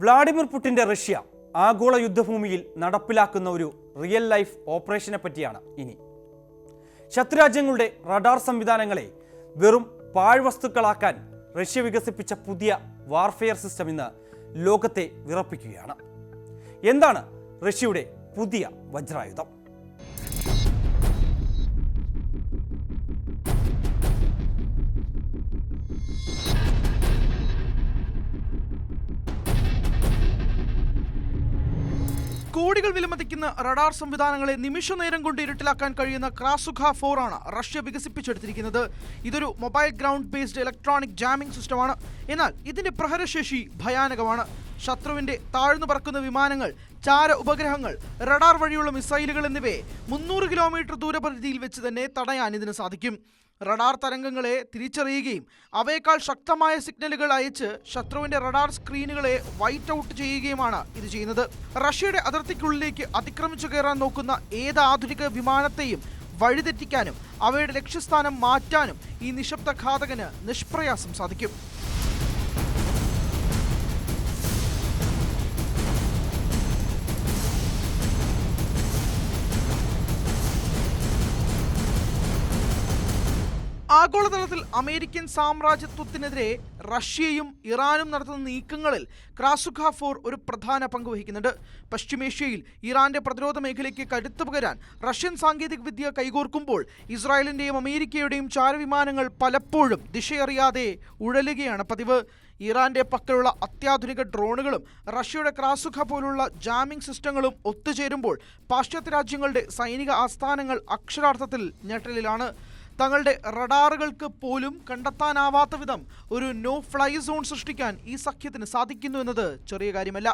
Vladimir പുട്ടിന്റെ Russia ആഗോള യുദ്ധഭൂമിയിൽ നടപ്പിലാക്കുന്ന ഒരു റിയൽ ലൈഫ് ഓപ്പറേഷനെ പറ്റിയാണ് ഇനി. ശത്രുരാജ്യങ്ങളുടെ റഡാർ സംവിധാനങ്ങളെ വെറും പാഴ്വസ്തുക്കളാക്കാൻ റഷ്യ വികസിപ്പിച്ച പുതിയ വാർഫെയർ സിസ്റ്റം ഇന്ന് ലോകത്തെ വിറപ്പിക്കുകയാണ്. എന്താണ് റഷ്യയുടെ പുതിയ വജ്രായുധം? കോടികൾ വിലമതിക്കുന്ന റഡാർ സംവിധാനങ്ങളെ നിമിഷ നേരം കൊണ്ട് ഇരുട്ടിലാക്കാൻ കഴിയുന്ന ക്രാസുഖ ഫോർ ആണ് റഷ്യ വികസിപ്പിച്ചെടുത്തിരിക്കുന്നത്. ഇതൊരു mobile ground based electronic jamming സിസ്റ്റമാണ്. എന്നാൽ ഇതിന്റെ പ്രഹരശേഷി ഭയാനകമാണ്. ശത്രുവിന്റെ താഴ്ന്നു പറക്കുന്ന വിമാനങ്ങൾ ചാര ഉപഗ്രഹങ്ങൾ റഡാർ വഴിയുള്ള മിസൈലുകൾ എന്നിവയെ മുന്നൂറ് കിലോമീറ്റർ ദൂരപരിധിയിൽ വെച്ച് തന്നെ തടയാൻ ഇതിന് സാധിക്കും. റഡാർ തരംഗങ്ങളെ തിരിച്ചറിയുകയും അവയേക്കാൾ ശക്തമായ സിഗ്നലുകൾ അയച്ച് ശത്രുവിന്റെ റഡാർ സ്ക്രീനുകളെ വൈറ്റ് ഔട്ട് ചെയ്യുകയുമാണ് ഇത് ചെയ്യുന്നത്. റഷ്യയുടെ അതിർത്തിക്കുള്ളിലേക്ക് അതിക്രമിച്ചു കയറാൻ നോക്കുന്ന ഏത് ആധുനിക വിമാനത്തെയും വഴിതെറ്റിക്കാനും അവയുടെ ലക്ഷ്യസ്ഥാനം മാറ്റാനും ഈ നിശബ്ദ ഘാതകന് നിഷ്പ്രയാസം സാധിക്കും. ആഗോളതലത്തിൽ അമേരിക്കൻ സാമ്രാജ്യത്വത്തിനെതിരെ റഷ്യയും ഇറാനും നടത്തുന്ന നീക്കങ്ങളിൽ ക്രാസുഖ ഫോർ ഒരു പ്രധാന പങ്ക് വഹിക്കുന്നുണ്ട്. പശ്ചിമേഷ്യയിൽ ഇറാന്റെ പ്രതിരോധ മേഖലയ്ക്ക് കരുത്തു പകരാൻ റഷ്യൻ സാങ്കേതിക വിദ്യ കൈകോർക്കുമ്പോൾ ഇസ്രായേലിന്റെയും അമേരിക്കയുടെയും ചാരവിമാനങ്ങൾ പലപ്പോഴും ദിശയറിയാതെ ഉഴലുകയാണ് പതിവ്. ഇറാന്റെ പക്കലുള്ള അത്യാധുനിക ഡ്രോണുകളും റഷ്യയുടെ ക്രാസുഖ പോലുള്ള ജാമിംഗ് സിസ്റ്റങ്ങളും ഒത്തുചേരുമ്പോൾ പാശ്ചാത്യ രാജ്യങ്ങളുടെ സൈനിക ആസ്ഥാനങ്ങൾ അക്ഷരാർത്ഥത്തിൽ ഞെട്ടലിലാണ്. തങ്ങളുടെ റഡാറുകൾക്ക് പോലും കണ്ടെത്താനാവാത്ത വിധം ഒരു നോ ഫ്ലൈ സോൺ സൃഷ്ടിക്കാൻ ഈ സഖ്യത്തിന് സാധിക്കുന്നു എന്നത് ചെറിയ കാര്യമല്ല.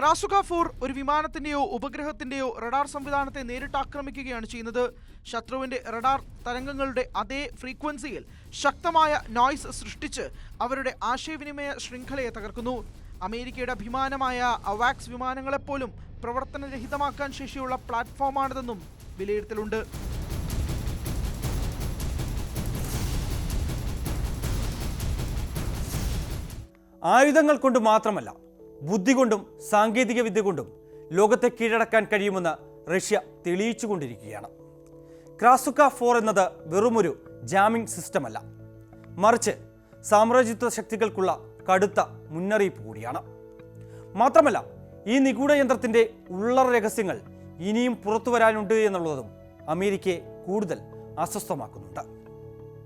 ക്രാസുക ഫോർ ഒരു വിമാനത്തിന്റെയോ ഉപഗ്രഹത്തിന്റെയോ റഡാർ സംവിധാനത്തെ നേരിട്ട് ആക്രമിക്കുകയാണ് ചെയ്യുന്നത്. ശത്രുവിന്റെ റഡാർ തരംഗങ്ങളുടെ അതേ ഫ്രീക്വൻസിയിൽ ശക്തമായ നോയ്സ് സൃഷ്ടിച്ച് അവരുടെ ആശയവിനിമയ ശൃംഖലയെ തകർക്കുന്നു. അമേരിക്കയുടെ അഭിമാനമായ അവാക്സ് വിമാനങ്ങളെപ്പോലും പ്രവർത്തനരഹിതമാക്കാൻ ശേഷിയുള്ള പ്ലാറ്റ്ഫോമാണിതെന്നും വിലയിരുത്തലുണ്ട്. ആയുധങ്ങൾ കൊണ്ട് മാത്രമല്ല ബുദ്ധി കൊണ്ടും സാങ്കേതിക വിദ്യ കൊണ്ടും ലോകത്തെ കീഴടക്കാൻ കഴിയുമെന്ന് റഷ്യ തെളിയിച്ചുകൊണ്ടിരിക്കുകയാണ്. ക്രാസുക്ക ഫോർ എന്നത് വെറുമൊരു ജാമിംഗ് സിസ്റ്റമല്ല. മറിച്ച് സാമ്രാജ്യത്വ ശക്തികൾക്കുള്ള കടുത്ത മുന്നറിയിപ്പ് കൂടിയാണ്. മാത്രമല്ല ഈ നിഗൂഢ യന്ത്രത്തിന്റെ ഉള്ളറ രഹസ്യങ്ങൾ ഇനിയും പുറത്തു വരാനുണ്ട് എന്നുള്ളതും അമേരിക്കയെ കൂടുതൽ അസ്വസ്ഥമാക്കുന്നുണ്ട്.